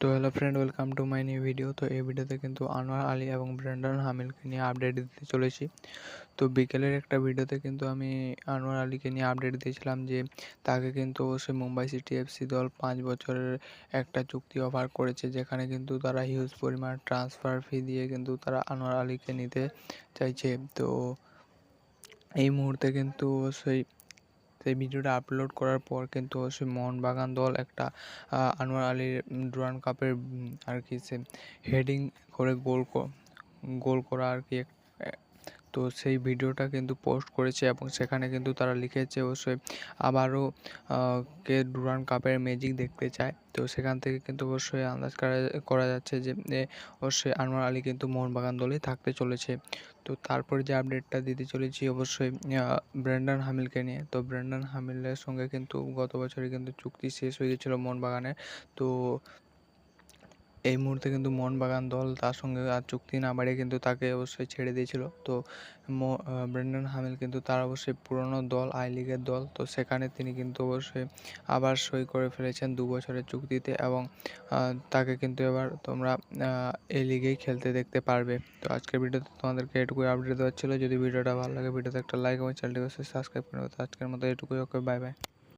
তো hello friend welcome to my new video তো এই ভিডিওতে কিন্তু আনোয়ার, আলী এবং ব্র্যান্ডন হামিলকে নিয়ে আপডেট দিতে চলেছি। তো বিকেলের একটা ভিডিওতে কিন্তু আমি আনোয়ার আলীকে নিয়ে আপডেট দিয়েছিলাম যে তাকে কিন্তু অবশ্যই মুম্বাই সিটি এফসি দল পাঁচ বছরের একটা চুক্তি অফার করেছে, যেখানে কিন্তু তারা হিউজ পরিমাণ ট্রান্সফার ফি দিয়ে কিন্তু তারা আনোয়ার আলীকে নিতে চাইছে। তো এই মুহূর্তে কিন্তু অবশ্যই সেই ভিডিওটা আপলোড করার পর কিন্তু সে মোহনবাগান দল একটা আনোয়ার আলীর ডুরান কাপের আর কি সে হেডিং করে গোল গোল করা আর কি তো সেই ভিডিওটা কিন্তু পোস্ট করেছে এবং সেখানে কিন্তু তারা লিখেছে অবশ্যই আবারও কে ডুরান কাপের ম্যাজিক দেখতে চায়। তো সেখান থেকে কিন্তু অবশ্যই আন্দাজ করা যাচ্ছে যে অবশ্যই আনোয়ার আলী কিন্তু মোহনবাগান দলেই থাকতে চলেছে। তো তারপরে যে আপডেটটা দিতে চলেছি অবশ্যই ব্র্যান্ডন হামিলকে নিয়ে। তো ব্র্যান্ডন হামিলের সঙ্গে কিন্তু গত বছরে কিন্তু চুক্তি শেষ হয়ে গেছিল মোহনবাগানের। তো এই মুহূর্তে কিন্তু মোহনবাগান দল তার সঙ্গে আর চুক্তি না বাড়িয়ে কিন্তু তাকে অবশ্যই ছেড়ে দিয়েছিল। তো ব্রেন্ডন হামিল কিন্তু তার অবশ্যই পুরনো দল, আই লিগের দল। তো সেখানে তিনি কিন্তু অবশ্যই আবার সই করে ফেলেছেন দু বছরের চুক্তিতে এবং তাকে কিন্তু এবার তোমরা এই লিগেই খেলতে দেখতে পারবে। তো আজকের ভিডিওতে তোমাদেরকে এটুকুই আপডেট দেওয়া ছিল। যদি ভিডিওটা ভালো লাগে, ভিডিওতে একটা লাইক এবং চ্যানেলটিকে সাবস্ক্রাইব করে আজকের মতো এটুকুই, ওকে বাই বাই